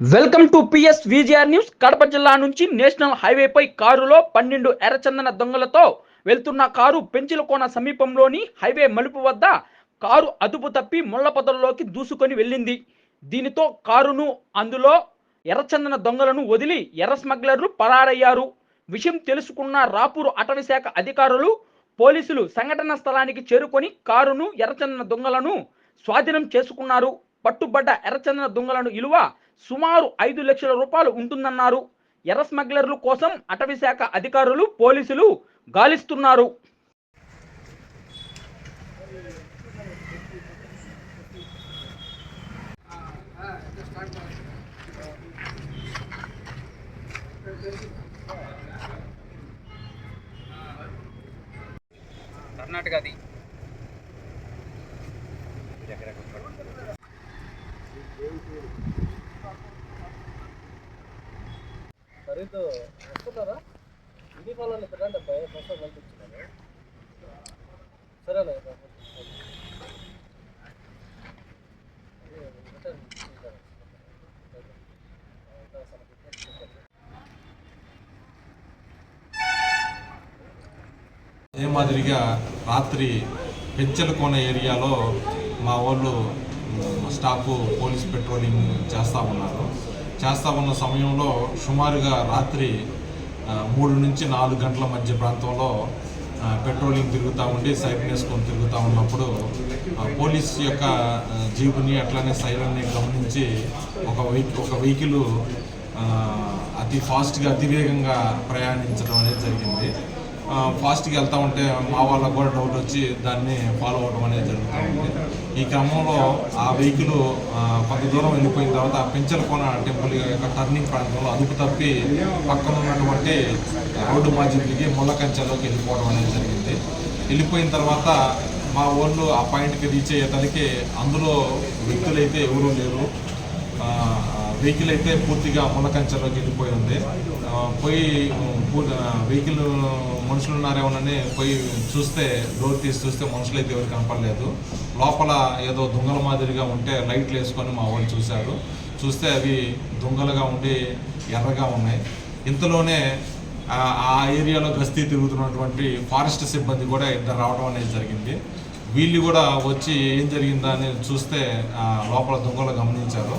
Welcome to PS VGR news. Kadapa జిల్లా నుంచి national హైవేపై కారులో పన్నెండు ఎర్రచందన దొంగలతో వెళ్తున్న కారు పెంచిలకోన సమీపంలోని హైవే మలుపు వద్ద కారు అదుపు తప్పి ముళ్ళపొదల్లోకి దూసుకొని వెళ్ళింది. దీనితో కారును అందులో ఎర్రచందన దొంగలను వదిలి ఎర్ర స్మగ్లర్లు పరారయ్యారు. విషయం తెలుసుకున్న రాపూరు అటవీ శాఖ అధికారులు పోలీసులు సంఘటన స్థలానికి చేరుకొని కారును ఎర్రచందన దొంగలను స్వాధీనం చేసుకున్నారు. పట్టుబడ్డ ఎర్రచందన దొంగలను ఇలువ సుమారు ఐదు లక్షల రూపాయలు ఉంటుందన్నారు. ఎర్ర స్మగ్లర్లు కోసం అటవీ శాఖ అధికారులు పోలీసులు గాలిస్తున్నారు. కర్ణాటకది. ఖరీదు వస్తున్నారా ఇన్ని పనులు తినండి అబ్బాయి మొత్తం పంపించినాను సరేనా అదే మాదిరిగా రాత్రి పెంచలకోన ఏరియాలో మా వాళ్ళు స్టాఫ్ పోలీస్ పెట్రోలింగ్ చేస్తూ ఉన్నారు. చేస్తూ ఉన్న సమయంలో సుమారుగా రాత్రి మూడు నుంచి నాలుగు గంటల మధ్య ప్రాంతంలో పెట్రోలింగ్ తిరుగుతూ ఉండి సైరన్ వేసుకొని తిరుగుతూ ఉన్నప్పుడు పోలీస్ యొక్క జీపుని అట్లానే సైరన్ని గమనించి ఒక వెహికల్ ఒక వెహికల్ అతి ఫాస్ట్గా అతివేగంగా ప్రయాణించడం అనేది జరిగింది. ఫాస్ట్గా వెళ్తా ఉంటే మా వాళ్ళకు కూడా డౌట్ వచ్చి దాన్ని ఫాలో అవ్వడం అనేది జరుగుతుంది ఈ క్రమంలో ఆ వెహికల్ కొంత దూరం వెళ్ళిపోయిన తర్వాత ఆ పెంచలకోన టెంపుల్ యొక్క టర్నింగ్ ప్రాంతంలో అదుపు తప్పి పక్కన ఉన్నటువంటి రోడ్డు మధ్య ముళ్ళకంచెలోకి వెళ్ళిపోవడం అనేది జరిగింది. వెళ్ళిపోయిన తర్వాత మా వాళ్ళు ఆ పాయింట్కి రీచ్ అయ్యేతలకి అందులో వ్యక్తులైతే ఎవరూ లేరు. వెహికల్ అయితే పూర్తిగా ముళ్ళకంచెలోకి వెళ్ళిపోయి ఉంది. పోయి వెహికల్ మనుషులు ఉన్నారేమోనని పోయి చూస్తే డోర్ తీసి చూస్తే మనుషులు అయితే ఎవరు కనపడలేదు. లోపల ఏదో దొంగల మాదిరిగా ఉంటే లైట్లు వేసుకొని మా వాళ్ళు చూశారు. చూస్తే అవి దొంగలుగా ఉండి ఎర్రగా ఉన్నాయి. ఇంతలోనే ఆ ఏరియాలో గస్తీ తిరుగుతున్నటువంటి ఫారెస్ట్ సిబ్బంది కూడా ఇద్దరు రావడం అనేది జరిగింది. వీళ్ళు కూడా వచ్చి ఏం జరిగిందా అని చూస్తే లోపల దొంగలు గమనించారు.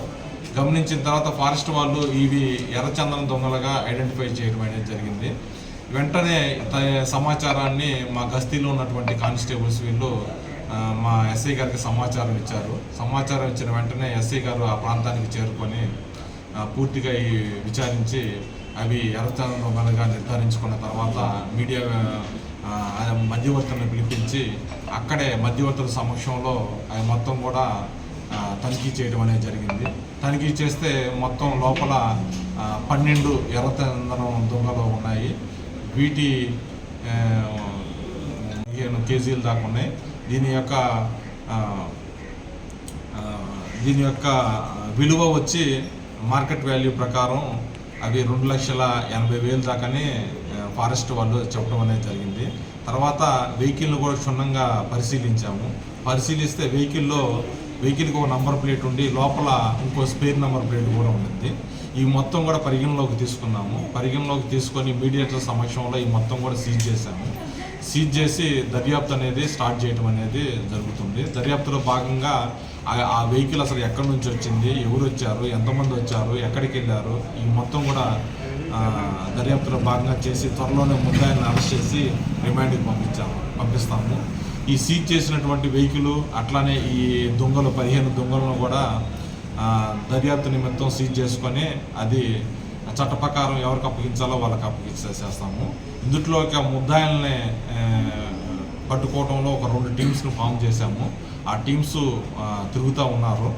గమనించిన తర్వాత ఫారెస్ట్ వాళ్ళు ఇవి ఎర్రచందనం దొంగలుగా ఐడెంటిఫై చేయడం అనేది జరిగింది. వెంటనే త- సమాచారాన్ని మా గస్తీలో ఉన్నటువంటి కానిస్టేబుల్స్ వీళ్ళు మా ఎస్ఐ గారికి సమాచారం ఇచ్చారు. సమాచారం ఇచ్చిన వెంటనే ఎస్ఐ గారు ఆ ప్రాంతానికి చేరుకొని పూర్తిగా ఈ విచారించి అవి ఎర్రచందనం దొంగలుగా నిర్ధారించుకున్న తర్వాత మీడియా ఆ, మధ్యవర్తులను పిలిపించి అక్కడే మధ్యవర్తుల సమక్షంలో అవి మొత్తం కూడా తనిఖీ చేయడం అనేది జరిగింది. తనిఖీ చేస్తే మొత్తం లోపల పన్నెండు ఎర్రచందనం దొంగలు ఉన్నాయి. వీటి పదిహేను కేజీలు దాకా ఉన్నాయి. దీని యొక్క దీని యొక్క విలువ వచ్చి మార్కెట్ వాల్యూ ప్రకారం అవి రెండు లక్షల ఎనభై వేలు దాకానే ఫారెస్ట్ వాళ్ళు చెప్పడం అనేది జరిగింది. తర్వాత వెహికల్ను కూడా క్షుణ్ణంగా పరిశీలించాము. పరిశీలిస్తే వెహికల్లో వెహికల్కి ఒక నంబర్ ప్లేట్ ఉండి లోపల ఇంకో స్పేర్ నంబర్ ప్లేట్ కూడా ఉంటుంది. ఈ మొత్తం కూడా పరిగణలోకి తీసుకున్నాము. పరిగణలోకి తీసుకొని మీడియేటర్ సమక్షంలో ఈ మొత్తం కూడా సీజ్ చేశాము. సీజ్ చేసి దర్యాప్తు అనేది స్టార్ట్ చేయడం అనేది జరుగుతుంది. దర్యాప్తులో భాగంగా ఆ- వెహికల్ అసలు ఎక్కడి నుంచి వచ్చింది? ఎవరు వచ్చారు? ఎంతమంది వచ్చారు? ఎక్కడికి వెళ్ళారు? ఈ మొత్తం కూడా దర్యాప్తులో భాగంగా చేసి త్వరలోనే ముద్దాయిని అరెస్ట్ చేసి రిమాండ్కి పంపించాము. పంపిస్తాము. ఈ సీజ్ చేసినటువంటి వెహికల్ అట్లానే ఈ దొంగలు పదిహేను దొంగలను కూడా దర్యాప్తు నిమిత్తం సీజ్ చేసుకొని అది చట్ట ప్రకారం ఎవరికి అప్పగించాలో వాళ్ళకి అప్పగించేసేస్తాము. ఇందుట్లో ఒక ముద్దాయిల్ని పట్టుకోవడంలో ఒక రెండు టీమ్స్ను ఫామ్ చేశాము. ఆ టీమ్స్ తిరుగుతూ ఉన్నారు.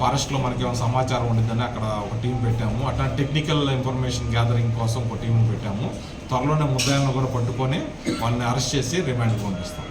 ఫారెస్ట్లో మనకి ఏమైనా సమాచారం ఉండిద్దని అక్కడ ఒక టీం పెట్టాము. అట్లా టెక్నికల్ ఇన్ఫర్మేషన్ గ్యాదరింగ్ కోసం ఒక టీంను పెట్టాము. త్వరలోనే ముద్దాయిలను కూడా పట్టుకొని వాళ్ళని అరెస్ట్ చేసి రిమాండ్కి పంపిస్తాం.